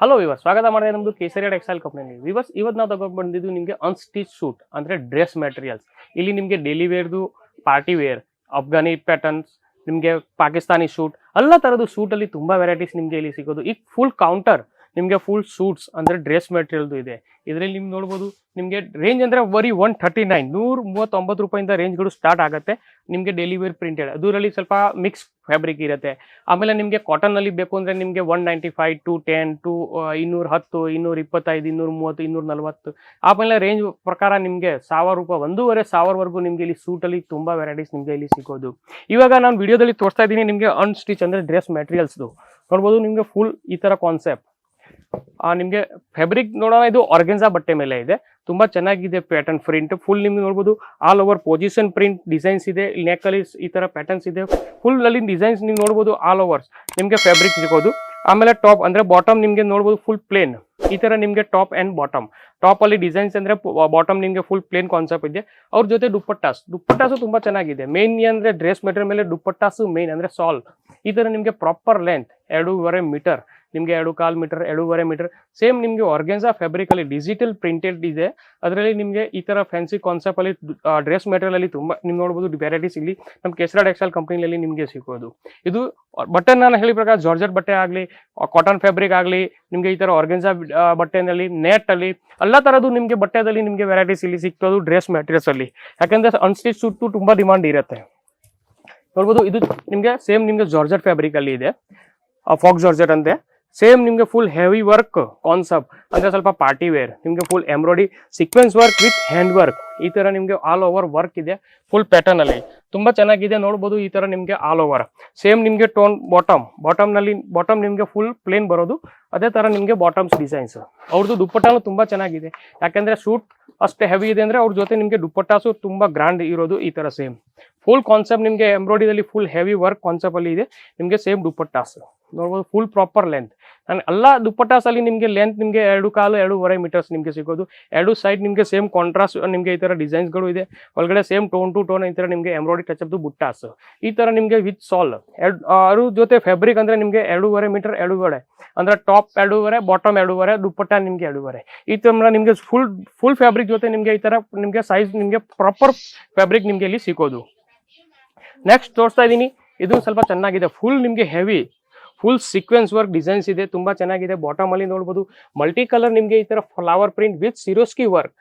Hello viewers ಸ್ವಾಗತ ಮಾಡಿದೆ ನಮ್ದು ಕೇಸರಿ ಟೆಕ್ಸ್ಟೈಲ್ ಕಂಪ್ನಿ ವಿವರ್ಸ್ ಇವತ್ತು ನಾವು ತಗೊಂಡು ಬಂದಿದ್ದು ನಿಮಗೆ ಅನ್ಸ್ಟಿಚ್ ಸೂಟ್ ಅಂದರೆ ಡ್ರೆಸ್ ಮೆಟೀರಿಯಲ್ಸ್ ಇಲ್ಲಿ ನಿಮಗೆ ಡೈಲಿ ವೇರ್ದು ಪಾರ್ಟಿ ವೇರ್ ಅಫ್ಘಾನಿ ಪ್ಯಾಟರ್ನ್ಸ್ ನಿಮಗೆ ಪಾಕಿಸ್ತಾನಿ ಶೂಟ್ ಎಲ್ಲ ಥರದ್ದು ಸೂಟಲ್ಲಿ ತುಂಬ ವೆರೈಟೀಸ್ ನಿಮಗೆ ಇಲ್ಲಿ ಸಿಗೋದು. ಈಗ ಫುಲ್ ಕೌಂಟರ್ ನಿಮಗೆ ಫುಲ್ ಸೂಟ್ಸ್ ಅಂದರೆ ಡ್ರೆಸ್ ಮೆಟೀರಿಯಲ್ದು ಇದೆ. ಇದರಲ್ಲಿ ನಿಮ್ಗೆ ನೋಡ್ಬೋದು, ನಿಮಗೆ ರೇಂಜ್ ಅಂದರೆ ಬರೀ ಒನ್ ಥರ್ಟಿ ನೈನ್ ನೂರ ಮೂವತ್ತೊಂಬತ್ತು ರೂಪಾಯಿಂದ ರೇಂಜ್ಗಳು ಸ್ಟಾರ್ಟ್ ಆಗುತ್ತೆ. ನಿಮಗೆ ಡೆಲಿವರಿ ವೇರ್ ಪ್ರಿಂಟೆಡ್ ಅದರಲ್ಲಿ ಸ್ವಲ್ಪ ಮಿಕ್ಸ್ ಫ್ಯಾಬ್ರಿಕ್ ಇರುತ್ತೆ. ಆಮೇಲೆ ನಿಮಗೆ ಕಾಟನ್ನಲ್ಲಿ ಬೇಕು ಅಂದರೆ ನಿಮಗೆ one ninety five two ten to ಇನ್ನೂರ ಹತ್ತು, ಇನ್ನೂರ ಇಪ್ಪತ್ತೈದು, ಇನ್ನೂರ ಮೂವತ್ತು, ಇನ್ನೂರ ನಲ್ವತ್ತು. ಆಮೇಲೆ ರೇಂಜ್ ಪ್ರಕಾರ ನಿಮಗೆ ಸಾವಿರ ರೂಪಾಯಿ, ಒಂದೂವರೆ ಸಾವಿರವರೆಗೂ ನಿಮಗೆ ಇಲ್ಲಿ ಸೂಟಲ್ಲಿ ತುಂಬ ವೆರೈಟೀಸ್ ನಿಮಗೆ ಇಲ್ಲಿ ಸಿಗೋದು. ಇವಾಗ ನಾನು ವಿಡಿಯೋದಲ್ಲಿ ತೋರಿಸ್ತಾ ಇದ್ದೀನಿ ನಿಮಗೆ ಅನ್ ಸ್ಟಿಚ್ ಅಂದರೆ ಡ್ರೆಸ್ ಮೆಟೀರಿಯಲ್ಸ್ದು ನೋಡ್ಬೋದು, ನಿಮಗೆ ಫುಲ್ ಈ ಥರ ಕಾನ್ಸೆಪ್ಟ್ ನಿಮಗೆ ಫ್ಯಾಬ್ರಿಕ್ ನೋಡೋಣ, ಇದು ಆರ್ಗೆನ್ಸಾ ಬಟ್ಟೆ ಮೇಲೆ ಇದೆ. ತುಂಬಾ ಚೆನ್ನಾಗಿದೆ ಪ್ಯಾಟರ್ನ್ ಪ್ರಿಂಟ್ ಫುಲ್ ನಿಮ್ಗೆ ನೋಡ್ಬೋದು all over position print designs ಇದೆ ನೆಕ್ ಈ ತರ ಪ್ಯಾಟರ್ನ್ಸ್ ಇದೆ. ಫುಲ್ ಅಲ್ಲಿ ಡಿಸೈನ್ಸ್ ನೀವು ನೋಡ್ಬೋದು ಆಲ್ ಓವರ್ಸ್ ನಿಮಗೆ ಫ್ಯಾಬ್ರಿಕ್ ಸಿಗೋದು ಆಮೇಲೆ ಟಾಪ್ ಅಂದ್ರೆ ಬಾಟಮ್ ನಿಮಗೆ ನೋಡ್ಬೋದು ಫುಲ್ ಪ್ಲೇನ್ ಈ ತರ ನಿಮಗೆ ಟಾಪ್ ಅಂಡ್ ಬಾಟಮ್ ಟಾಪ್ ಅಲ್ಲಿ ಡಿಸೈನ್ಸ್ ಅಂದ್ರೆ ಬಾಟಮ್ ನಿಮಗೆ ಫುಲ್ ಪ್ಲೇನ್ ಕಾನ್ಸೆಪ್ಟ್ ಇದೆ. ಅವ್ರ ಜೊತೆ ದುಪ್ಪಟ್ಟಾಸ್. ದುಪ್ಪಟ್ಟಾಸು ತುಂಬಾ ಚೆನ್ನಾಗಿದೆ. ಮೇನ್ ಅಂದ್ರೆ ಡ್ರೆಸ್ ಮೆಟೀರಿಯಲ್ ಮೇಲೆ ದುಪ್ಪಟ್ಟಾಸು ಮೇನ್ ಅಂದ್ರೆ ಸಾಲ್ ಈ ತರ ನಿಮಗೆ ಪ್ರಾಪರ್ ಲೆಂತ್ ಎರಡೂವರೆ ಮೀಟರ್ ನಿಮಗೆ ಎರಡು ಕಾಲ್ ಮೀಟರ್, ಎರಡೂವರೆ ಮೀಟರ್, ಸೇಮ್ ನಿಮಗೆ ಆರ್ಗೆನ್ಸಾ ಫ್ಯಾಬ್ರಿಕ್ ಅಲ್ಲಿ ಡಿಜಿಟಲ್ ಪ್ರಿಂಟೆಡ್ ಇದೆ. ಅದರಲ್ಲಿ ನಿಮಗೆ ಈ ತರ ಫ್ಯಾನ್ಸಿ ಕಾನ್ಸೆಪ್ಟ್ ಅಲ್ಲಿ ಡ್ರೆಸ್ ಮೆಟೀರಿಯಲ್ ಅಲ್ಲಿ ತುಂಬಾ ನೀವು ನೋಡಬಹುದು ವೆರೈಟೀಸ್ ಇಲ್ಲಿ ನಮ್ಮ ಕೆಸರ ಟೆಕ್ಸ್ಟೈಲ್ ಕಂಪನಿಯಲ್ಲಿ ನಿಮಗೆ ಸಿಗೋದು ಇದು ಬಟ್ಟೆ ನಾನು ಹೇಳಿ ಪ್ರಕಾರ ಜಾರ್ಜೆಟ್ ಬಟ್ಟೆ ಆಗಲಿ ಕಾಟನ್ ಫ್ಯಾಬ್ರಿಕ್ ಆಗಲಿ, ನಿಮಗೆ ಈ ತರ ಆರ್ಗೆನ್ಸಾ ಬಟ್ಟೆನಲ್ಲಿ ನೆಟ್ ಅಲ್ಲಿ, ಎಲ್ಲ ತರದ್ದು ನಿಮಗೆ ಬಟ್ಟೆದಲ್ಲಿ ನಿಮಗೆ ವೆರೈಟೀಸ್ ಇಲ್ಲಿ ಸಿಗ್ತದೆ ಡ್ರೆಸ್ ಮೆಟೀರಿಯಲ್ಸ್ ಅಲ್ಲಿ. ಯಾಕಂದ್ರೆ ಅನ್ಸ್ಟಿಚ್ ಸುಟ್ಟು ತುಂಬಾ ಡಿಮಾಂಡ್ ಇರುತ್ತೆ. ನೋಡ್ಬೋದು ಇದು ನಿಮಗೆ, ಸೇಮ್ ನಿಮಗೆ ಜಾರ್ಜೆಟ್ ಫ್ಯಾಬ್ರಿಕ್ ಅಲ್ಲಿ ಇದೆ. ಫಾಕ್ ಜಾರ್ಜೆಟ್ ಅಂತೆ. ಸೇಮ್ ನಿಮಗೆ ಫುಲ್ ಹೆವಿ ವರ್ಕ್ ಕಾನ್ಸೆಪ್ಟ್ ಅಂದ್ರೆ ಸ್ವಲ್ಪ ಪಾರ್ಟಿ ವೇರ್ ನಿಮಗೆ full embroidery sequence work with hand work ಈ ತರ ನಿಮಗೆ ಆಲ್ ಓವರ್ ವರ್ಕ್ ಇದೆ. ಫುಲ್ ಪ್ಯಾಟರ್ನ್ ಅಲ್ಲಿ. ತುಂಬಾ ಚೆನ್ನಾಗಿದೆ ನೋಡ್ಬೋದು ಈ ತರ ನಿಮಗೆ ಆಲ್ ಓವರ್ ಸೇಮ್ ನಿಮಗೆ ಟೋನ್ ಬಾಟಮ್ ಬಾಟಮ್ನಲ್ಲಿ ಬಾಟಮ್ ನಿಮಗೆ ಫುಲ್ ಪ್ಲೇನ್ ಬರೋದು. ಅದೇ ತರ ನಿಮಗೆ ಬಾಟಮ್ಸ್ ಡಿಸೈನ್ಸ್ ಅವ್ರದ್ದು ದುಪ್ಪಟ್ಟನೂ ತುಂಬಾ ಚೆನ್ನಾಗಿದೆ. ಯಾಕಂದ್ರೆ ಶೂಟ್ ಅಷ್ಟೇ ಹೆವಿ ಇದೆ ಅಂದ್ರೆ ಅವ್ರ ಜೊತೆ ನಿಮಗೆ ದುಪ್ಪಟ್ಟಾಸು ತುಂಬಾ ಗ್ರ್ಯಾಂಡ್ ಇರೋದು ಈ ತರ ಸೇಮ್ ಫುಲ್ ಕಾನ್ಸೆಪ್ಟ್ ನಿಮಗೆ ಎಂಬ್ರಾಯ್ಡಿದಲ್ಲಿ ಫುಲ್ ಹೆವಿ ವರ್ಕ್ ಕಾನ್ಸೆಪ್ಟ್ ಅಲ್ಲಿ ಇದೆ. ನಿಮಗೆ ಸೇಮ್ ದುಪ್ಪಟ್ಟಾಸ್. ನೋಡ್ಬೋದು ಫುಲ್ ಪ್ರಾಪರ್ ಲೆಂತ್ ನಾನು ಎಲ್ಲ ದುಪ್ಪಟ್ಟಾಸ್ ಅಲ್ಲಿ ನಿಮಗೆ ಲೆಂತ್ ನಿಮಗೆ ಎರಡು ಕಾಲು, ಎರಡೂವರೆ ಮೀಟರ್ಸ್ ನಿಮಗೆ ಸಿಗೋದು. ಎರಡು ಸೈಡ್ ನಿಮಗೆ ಸೇಮ್ ಕಾಂಟ್ರಾಸ್ಟ್ ನಿಮಗೆ ಈ ಥರ ಡಿಸೈನ್ಸ್ಗಳು ಇದೆ. ಒಳಗಡೆ ಸೇಮ್ ಟೋನ್ ಟು ಟೋನ್ ಈ ಥರ ನಿಮಗೆ ಎಂಬ್ರಾಯ್ಡಿ ಟಚ್ಅಪ್ದು ಬುಟ್ಟಾಸ್. ಈ ಥರ ನಿಮಗೆ ವಿತ್ ಸಾಲ್ ಎರಡು ಅದ್ರ ಜೊತೆ ಫ್ಯಾಬ್ರಿಕ್ ಅಂದರೆ ನಿಮಗೆ ಎರಡೂವರೆ ಮೀಟರ್ ಎರಡೂವರೆ. ಅಂದರೆ ಟಾಪ್ ಎರಡೂವರೆ ಬಾಟಮ್ ಎರಡೂವರೆ, ದುಪ್ಪಟ್ಟ ನಿಮಗೆ ಎರಡೂವರೆ. ಈ ಥರ ನಿಮಗೆ ಫುಲ್ ಫುಲ್ ಫ್ಯಾಬ್ರಿಕ್ ಜೊತೆ ನಿಮಗೆ ಈ ಥರ ನಿಮಗೆ ಸೈಜ್ ನಿಮಗೆ ಪ್ರಾಪರ್ ಫ್ಯಾಬ್ರಿಕ್ ನಿಮಗೆ ಇಲ್ಲಿ ಸಿಗೋದು. ನೆಕ್ಸ್ಟ್ ತೋರಿಸ್ತಾ ಇದ್ದೀನಿ ಇದು ಸ್ವಲ್ಪ ಚೆನ್ನಾಗಿದೆ. ಫುಲ್ ನಿಮಗೆ heavy full sequence work designs ಇದೆ. ತುಂಬ ಚೆನ್ನಾಗಿದೆ. ಬಾಟಮ್ ಅಲ್ಲಿ ನೋಡ್ಬೋದು. ಮಲ್ಟಿ ಕಲರ್ ನಿಮಗೆ ಈ ತರ flower print with Swarovski work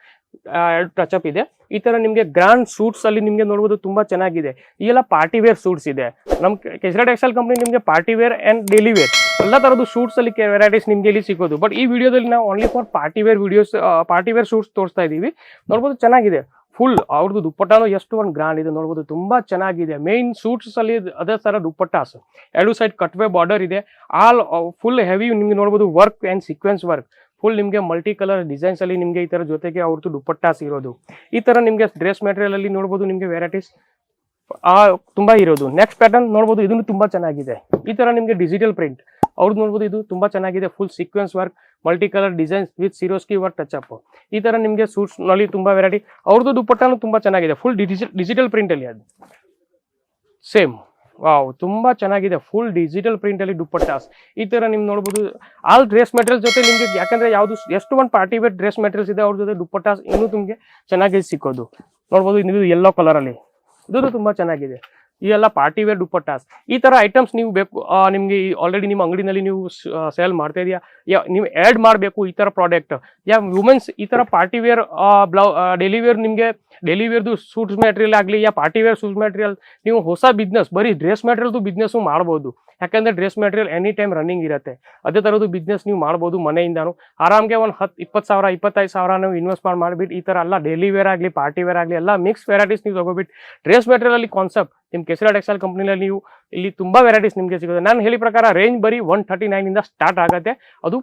touch up ಇದೆ. ಈ ತರ ನಿಮಗೆ ಗ್ರ್ಯಾಂಡ್ ಸೂಟ್ಸ್ ಅಲ್ಲಿ ನಿಮಗೆ ನೋಡ್ಬೋದು ತುಂಬಾ ಚೆನ್ನಾಗಿದೆ. ಈ ಎಲ್ಲ ಪಾರ್ಟಿ ವೇರ್ ಸೂಟ್ಸ್ ಇದೆ. ನಮ್ ಕೆಸರಾ ಟೆಕ್ಸ್ಟೈಲ್ ಕಂಪನಿ ನಿಮಗೆ party wear and daily wear ಎಲ್ಲ ತರದ್ದು ಸೂಟ್ಸ್ ಅಲ್ಲಿ ವೆರೈಟೀಸ್ ನಿಮಗೆ ಇಲ್ಲಿ ಸಿಗೋದು. ಬಟ್ ಈ ವಿಡಿಯೋದಲ್ಲಿ ನಾವು only for party wear videos party wear suits ತೋರಿಸ್ತಾ ಇದೀವಿ. ನೋಡ್ಬೋದು ಚೆನ್ನಾಗಿದೆ. ಫುಲ್ ಅವ್ರದ್ದು ದುಪ್ಪಟ್ಟಾನು ಎಷ್ಟು ಒಂದು ಗ್ರ್ಯಾಂಡ್ ಇದೆ. ನೋಡ್ಬೋದು ತುಂಬಾ ಚೆನ್ನಾಗಿದೆ. ಮೇನ್ ಸೂಟ್ಸ್ ಅಲ್ಲಿ ಅದೇ ತರ ದುಪ್ಪಟ್ಟಾಸ್. ಎರಡು ಸೈಡ್ ಕಟ್ವೆ ಬಾರ್ಡರ್ ಇದೆ. ಆಲ್ ಫುಲ್ ಹೆವಿ ನಿಮ್ಗೆ ನೋಡ್ಬೋದು work and sequence work full ನಿಮಗೆ ಮಲ್ಟಿ ಕಲರ್ ಡಿಸೈನ್ಸ್ ಅಲ್ಲಿ ನಿಮಗೆ ಈ ತರ ಜೊತೆಗೆ ಅವ್ರದ್ದು ದುಪ್ಪಟ್ಟಾಸ್ ಇರೋದು. ಈ ತರ ನಿಮಗೆ ಡ್ರೆಸ್ ಮೆಟೀರಿಯಲ್ ಅಲ್ಲಿ ನೋಡ್ಬೋದು ನಿಮಗೆ ವೆರೈಟೀಸ್ ಆ, ತುಂಬಾ ಇರೋದು. ನೆಕ್ಸ್ಟ್ ಪ್ಯಾಟರ್ನ್ ನೋಡ್ಬೋದು ಇದನ್ನು ತುಂಬಾ ಚೆನ್ನಾಗಿದೆ. ಈ ತರ ನಿಮಗೆ ಡಿಜಿಟಲ್ ಪ್ರಿಂಟ್ ಅವ್ರದ್ದು ನೋಡ್ಬೋದು ಇದು ತುಂಬಾ ಚೆನ್ನಾಗಿದೆ full sequence work multi colour designs with Swarovski work touch up ಈ ತರ ನಿಮಗೆ ಸೂಟ್ಸ್ನಲ್ಲಿ ತುಂಬಾ ವೆರೈಟಿ ಅವ್ರದ್ದು ದುಪ್ಪಟ್ಟನೂ ತುಂಬಾ ಚೆನ್ನಾಗಿದೆ ಫುಲ್ ಡಿಜಿಟಲ್ ಪ್ರಿಂಟ್ ಅಲ್ಲಿ ಅದು. ಸೇಮ್ ವಾವ್ ತುಂಬಾ ಚೆನ್ನಾಗಿದೆ ಫುಲ್ ಡಿಜಿಟಲ್ ಪ್ರಿಂಟ್ ಅಲ್ಲಿ ದುಪ್ಪಟ್ಟಾಸ್. ಈ ತರ ನಿಮ್ ನೋಡ್ಬೋದು ಆಲ್ ಡ್ರೆಸ್ ಮೆಟೀರಿಯಲ್ ಜೊತೆ ನಿಮ್ಗೆ ಯಾಕಂದ್ರೆ ಯಾವ್ದು ಎಷ್ಟು ಒಂದು ಪಾರ್ಟಿ ವೇರ್ ಡ್ರೆಸ್ ಮೆಟೀರಿಯಲ್ಸ್ ಇದೆ, ಅವ್ರ ಜೊತೆ ದುಪ್ಪಟ್ಟಾಸ್ ಇನ್ನೂ ನಿಮಗೆ ಚೆನ್ನಾಗಿ ಸಿಕ್ಕೋದು. ನೋಡ್ಬೋದು, ಇದು ಕಲರ್ ಅಲ್ಲಿ. ಇದು ತುಂಬಾ ಚೆನ್ನಾಗಿದೆ. ಈ ಎಲ್ಲ ಪಾರ್ಟಿ ವೇರ್ ದುಪ್ಪಟ್ಟಾಸ್. ಈ ತರ ಐಟಮ್ಸ್ ನೀವು ಬೇಕು ನಿಮಗೆ ಆಲ್ರೆಡಿ ನಿಮ್ಮ ಅಂಗಡಿನಲ್ಲಿ ನೀವು ಸೇಲ್ ಮಾಡ್ತಾ ಇದೆಯಾ? ಯಾ, ನೀವು ಆ್ಯಡ್ ಮಾಡಬೇಕು ಈ ತರ ಪ್ರಾಡಕ್ಟ್ ಯಾ ವುಮೆನ್ಸ್ ಈ ತರ ಪಾರ್ಟಿ ವೇರ್ ಬ್ಲೌ ಡೆಲಿವೇರ್ ನಿಮಗೆ ಡೈಲಿ ವೇರ್ದು ಸೂಟ್ಸ್ ಮೆಟೀರಿಯಲ್ ಆಗಲಿ, ಯಾ ಪಾರ್ಟಿ ವೇರ್ ಸೂಟ್ಸ್ ಮೆಟೀರಿಯಲ್ ನೀವು ಹೊಸ ಬಿಸ್ನೆಸ್ ಬರೀ ಡ್ರೆಸ್ ಮೆಟೀರಿಯಲ್ದು ಬಿಸ್ನೆಸ್ಸು ಮಾಡ್ಬೋದು. ಯಾಕಂದ್ರೆ dress material any time running ಇರುತ್ತೆ. ಅದೇ ಥರದ್ದು ಬಿಸ್ನೆಸ್ ನೀವು ಮಾಡ್ಬೋದು ಮನೆಯಿಂದಾನು. ಆರಾಮ್ಗೆ ಒಂದು ಹತ್ತು ಇಪ್ಪತ್ತು ಸಾವಿರ, ಇಪ್ಪತ್ತೈದು ಸಾವಿರ ನೀವು ಇನ್ವೆಸ್ಟ್ ಮಾಡಿ ಮಾಡಿಬಿಟ್ಟು ಈ ಥರ ಎಲ್ಲ ಡೈಲಿ ವೇರ್ ಆಗಲಿ ಪಾರ್ಟಿ ವೇರ್ ಆಗಲಿ, ಎಲ್ಲ ಮಿಕ್ಸ್ ವೆರೈಟೀಸ್ ನೀವು ತಗೋಬಿಟ್ಟು ಡ್ರೆಸ್ ಮೆಟೀರಿಯಲ್ ಅಲ್ಲಿ ಕಾನ್ಸೆಪ್ಟ್ ನಿಮ್ಮ ಕೆಸರಾ ಟೆಕ್ಸ್ಟೈಲ್ ಕಂಪ್ನಿಲಿ ನೀವು ಇಲ್ಲಿ ತುಂಬಾ ವೆರೈಟೀಸ್ ನಿಮಗೆ ಸಿಗುತ್ತೆ. ನಾನು ಹೇಳಿ ಪ್ರಕಾರ ರೇಂಜ್ ಬರೀ ಒನ್ ಥರ್ಟಿ ನೈನಿಂದ ಸ್ಟಾರ್ಟ್ ಆಗುತ್ತೆ. ಅದು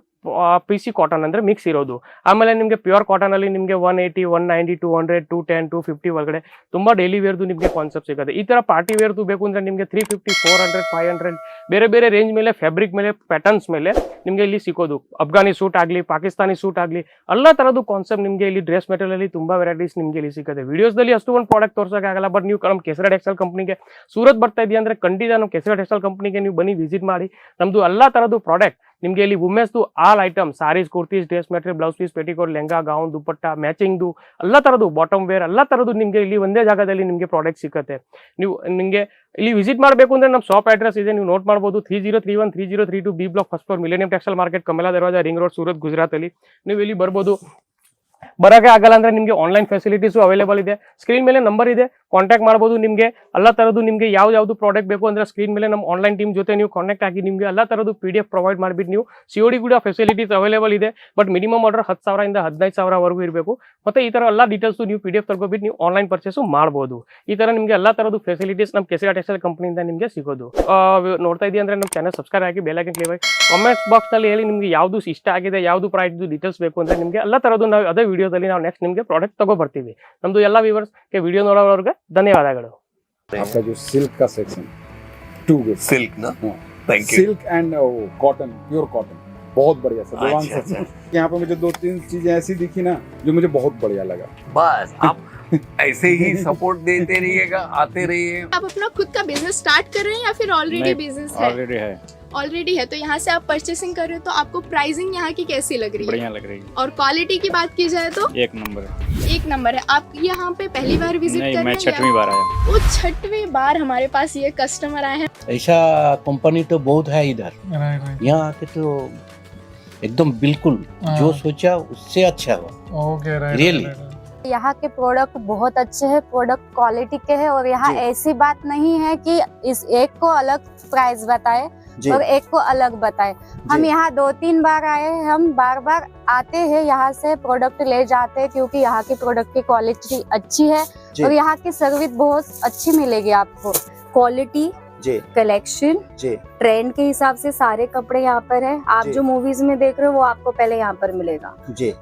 ಪಿ ಸಿ ಕಾಟನ್ ಅಂದರೆ ಮಿಕ್ಸ್ ಇರೋದು. ಆಮೇಲೆ ನಿಮಗೆ ಪ್ಯೂರ್ ಕಾಟನಲ್ಲಿ ನಿಮಗೆ one eighty one ninety two hundred two ten two fifty ಒಳಗಡೆ ತುಂಬ ಡೈಲಿ ವೇರ್ದು ನಿಮಗೆ ಕಾನ್ಸೆಪ್ಟ್ ಸಿಗುತ್ತೆ. ಈ ಥರ ಪಾರ್ಟಿ ವೇರ್ದು ಬೇಕು ಅಂದರೆ ನಿಮಗೆ three fifty four hundred five hundred ಬೇರೆ ಬೇರೆ ರೇಂಜ್ ಮೇಲೆ ಫ್ಯಾಬ್ರಿಕ್ ಮೇಲೆ ಪ್ಯಾಟರ್ನ್ಸ್ ಮೇಲೆ ನಿಮಗೆ ಇಲ್ಲಿ ಸಿಗೋದು. ಅಫ್ಘಾನಿ ಸೂಟ್ ಆಗಲಿ ಪಾಕಿಸ್ತಾನಿ ಸೂಟ್ ಆಗಲಿ, ಎಲ್ಲ ಥರದ್ದು ಕಾನ್ಸೆಪ್ಟ್ ನಿಮಗೆ ಇಲ್ಲಿ ಡ್ರೆಸ್ ಮೆಟೀರಿಯಲಲ್ಲಿ ತುಂಬ ವೆರೈಟೀಸ್ ನಿಮಗೆ ಇಲ್ಲಿ ಸಿಗುತ್ತೆ. ವಿಡಿಯೋಸ್ದಲ್ಲಿ ಅಷ್ಟು ಒಂದು ಪ್ರಾಡಕ್ಟ್ ತೋರ್ಸೋಕ್ಕಾಗಲ್ಲ ಬಟ್ ನೀವು ನಮ್ಮ ಕೆಸರ ಟೆಕ್ಸ್ಟೈಲ್ ಕಂಪ್ನಿಗೆ ಸೂರತ್ ಬರ್ತಾ ಇದೆಯಾ ಅಂದರೆ ಖಂಡಿತ ನಮ್ಮ ಕೆಸರ ಟೆಕ್ಸ್ಟೈಲ್ ಕಂಪ್ನಿಗೆ ನೀವು ಬನ್ನಿ ವಿಸಿಟ್ ಮಾಡಿ. ನಮ್ಮದು ಎಲ್ಲ ಥರದ್ದು ಪ್ರಾಡಕ್ಟ್ ನಿಮಗೆ ಇಲ್ಲಿ ವುಮೆನ್ಸ್ದು all item saris kurtis dress material blouse piece petticoat lehenga gown dupatta ಮ್ಯಾಚಿಂಗ್ದು ಎಲ್ಲ ಥರದ್ದು ಬಾಟಮ್ ವೇರ್ ಎಲ್ಲ ಥರದ್ದು ನಿಮಗೆ ಇಲ್ಲಿ ಒಂದೇ ಜಾಗದಲ್ಲಿ ನಿಮಗೆ ಪ್ರಾಡಕ್ಟ್ ಸಿಗುತ್ತೆ. ನೀವು, ನಿಮಗೆ ಇಲ್ಲಿ ವಿಸಿಟ್ ಮಾಡಬೇಕು ಅಂದ್ರೆ ನಮ್ಮ ಶಾಪ್ ಅಡ್ರೆಸ್ ಇದೆ, ನೀವು ನೋಟ್ ಮಾಡಬಹುದು three zero three one three zero three two B block first floor millennium textile market Kamala Darwaja ring road Surat ಗುಜರಾತಲ್ಲಿ ನೀವು ಇಲ್ಲಿ ಬರ್ಬೋದು. ಬರೋಕೆ ಆಗಲ್ಲ ಅಂದ್ರೆ ನಿಮಗೆ ಆನ್ಲೈನ್ ಫೆಸಿಲಿಟೀಸು ಅವೈಲೇಬಲ್ ಇದೆ. ಸ್ಕ್ರೀನ್ ಮೇಲೆ ನಂಬರ್ ಇದೆ. ಕಾಂಟ್ಯಾಕ್ಟ್ ಮಾಡ್ಬೋದು ನಿಮಗೆ ಎಲ್ಲ ಥರದ್ದು ನಿಮಗೆ ಯಾವ ಯಾವುದು ಪ್ರಾಡಕ್ಟ್ ಬೇಕು ಅಂದ್ರೆ ಸ್ಕ್ರೀನ್ ಮೇಲೆ ನಮ್ಮ ಆನ್ಲೈನ್ ಟೀಮ್ ಜೊತೆ ನೀವು ಕಾಂಟ್ಯಾಕ್ಟ್ ಆಗಿ ನಿಮಗೆ ಎಲ್ಲ ಥರದ್ದು ಪಿ ಡಿ ಎಫ್ ಪ್ರೊವೈಡ್ ಮಾಡಿಬಿಟ್ಟು ನೀವು ಸಿ ಒ ಡಿ ಕೂಡ ಫೆಸಿಲಿಟೀಸ್ ಅವೈಲೇಬಲ್ ಇದೆ ಬಟ್ ಮಿನಿಮಮ್ ಆರ್ಡರ್ ಹತ್ತು ಸಾವಿರದಿಂದ ಹದಿನೈದು ಸಾವಿರವರೆಗೂ ಇರಬೇಕು. ಮತ್ತೆ ಈ ಥರ ಎಲ್ಲ ಡೀಟೇಲ್ಸು ನೀವು ಪಿ ಡಿ ಎಫ್ ತಗೊಬಿಟ್ಟು ನೀವು ಆನ್ಲೈನ್ ಪರ್ಚೇಸು ಮಾಡ್ಬೋದು. ಈ ಥರ ನಿಮಗೆ ಎಲ್ಲ ಥರದ್ದು ಫೆಸಿಲಿಟೀಸ್ ನಮ್ಮ ಕೆಸಿ ಟೆಕ್ಸ್ಟೈಲ್ ಕಂಪನಿಯಿಂದ ನಿಮಗೆ ಸಿಗೋದು. ನೋಡ್ತಾ ಇದೆಯಾ ಅಂದ್ರೆ ನಮ್ಮ ಚಾನಲ್ ಸಬ್ಸ್ಕ್ರೈಬ್ ಆಗಿ ಬೆಲ್ ಕ್ಲಿಕ್ ಕಾಮೆಂಟ್ಸ್ ಬಾಕ್ಸ್ನಲ್ಲಿ ಹೇಳಿ ನಿಮಗೆ ಯಾವುದು ಇಷ್ಟ ಆಗಿದೆ, ಯಾವುದು ಪ್ರೈಸ್ದು ಡೀಟೇಲ್ಸ್ ಬೇಕು ಅಂದರೆ ನಿಮಗೆ ಎಲ್ಲ ಥರದ್ದು ನಾವು ಅದೇ ವಿಡಿಯೋದಲ್ಲಿ ನಾವು ನೆಕ್ಸ್ಟ್ ನಿಮಗೆ ಪ್ರಾಡಕ್ಟ್ ತಗೋ ಬರ್ತೀವಿ. ನಮ್ಮದು ಎಲ್ಲ ವ್ಯೂವರ್ಸ್ಗೆ ವಿಡಿಯೋ धन्यवाद आपका जो सिल्क का सेक्शन टू सिल्क ना thank you silk and cotton pure cotton बहुत बढ़िया सर अच्छा, भगवान अच्छा। यहाँ पे मुझे दो तीन चीज़ें ऐसी दिखी ना जो मुझे बहुत बढ़िया लगा। बस आप ऐसे ही सपोर्ट देते रहिएगा आते रहिए। आप अपना खुद का बिज़नेस स्टार्ट कर रहे हैं या फिर ऑलरेडी बिज़नेस ऑलरेडी है। ऑलरेडी है तो यहाँ से आप परचेसिंग कर रहे हो तो आपको प्राइसिंग यहाँ की कैसी लग रही है? बढ़िया लग रही है। और क्वालिटी की बात की जाए तो? एक नंबर है। एक नंबर है। आप यहाँ पे पहली बार विज़िट नहीं कर मैं रहे हैं छठवीं बार आया वो छठवीं बार हमारे पास ये कस्टमर आए हैं। ऐसा कंपनी तो बहुत है इधर। यहाँ आके तो एकदम बिल्कुल जो सोचा उससे अच्छा हुआ। ओके रियली यहाँ के प्रोडक्ट बहुत अच्छे हैं प्रोडक्ट क्वालिटी के हैं और यहाँ ऐसी बात नहीं है कि इस एक को अलग प्राइस बताए। और एक को अलग बताए। हम यहाँ दो तीन बार आए हैं हम बार बार आते हैं यहाँ से प्रोडक्ट ले जाते हैं क्योंकि यहाँ की प्रोडक्ट की क्वालिटी अच्छी है और यहाँ की सर्विस बहुत अच्छी मिलेगी आपको। क्वालिटी कलेक्शन ट्रेंड के हिसाब से सारे कपड़े यहाँ पर है। आप जो। मूवीज़ में देख रहे हो वो आपको पहले यहाँ पर मिलेगा।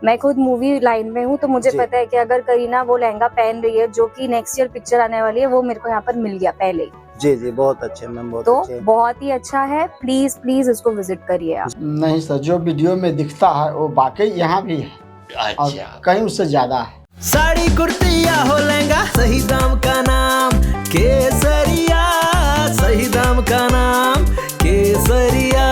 मैं खुद मूवी लाइन में हूँ तो मुझे पता है कि अगर करीना वो लहंगा पहन रही है जो कि नेक्स्ट ईयर पिक्चर आने वाली है वो मेरे को यहाँ पर मिल गया पहले ही। जी जी बहुत अच्छे मैम बहुत तो अच्छे। बहुत ही अच्छा है। प्लीज़ प्लीज़ इसको विज़िट करिए आप। नहीं सर जो वीडियो में दिखता है वो बाकी यहाँ भी है। अच्छा। कहीं उससे ज़्यादा है। साड़ी कुर्ती या हो लहंगा सही दाम का नाम केसरिया सही दाम का नाम केसरिया।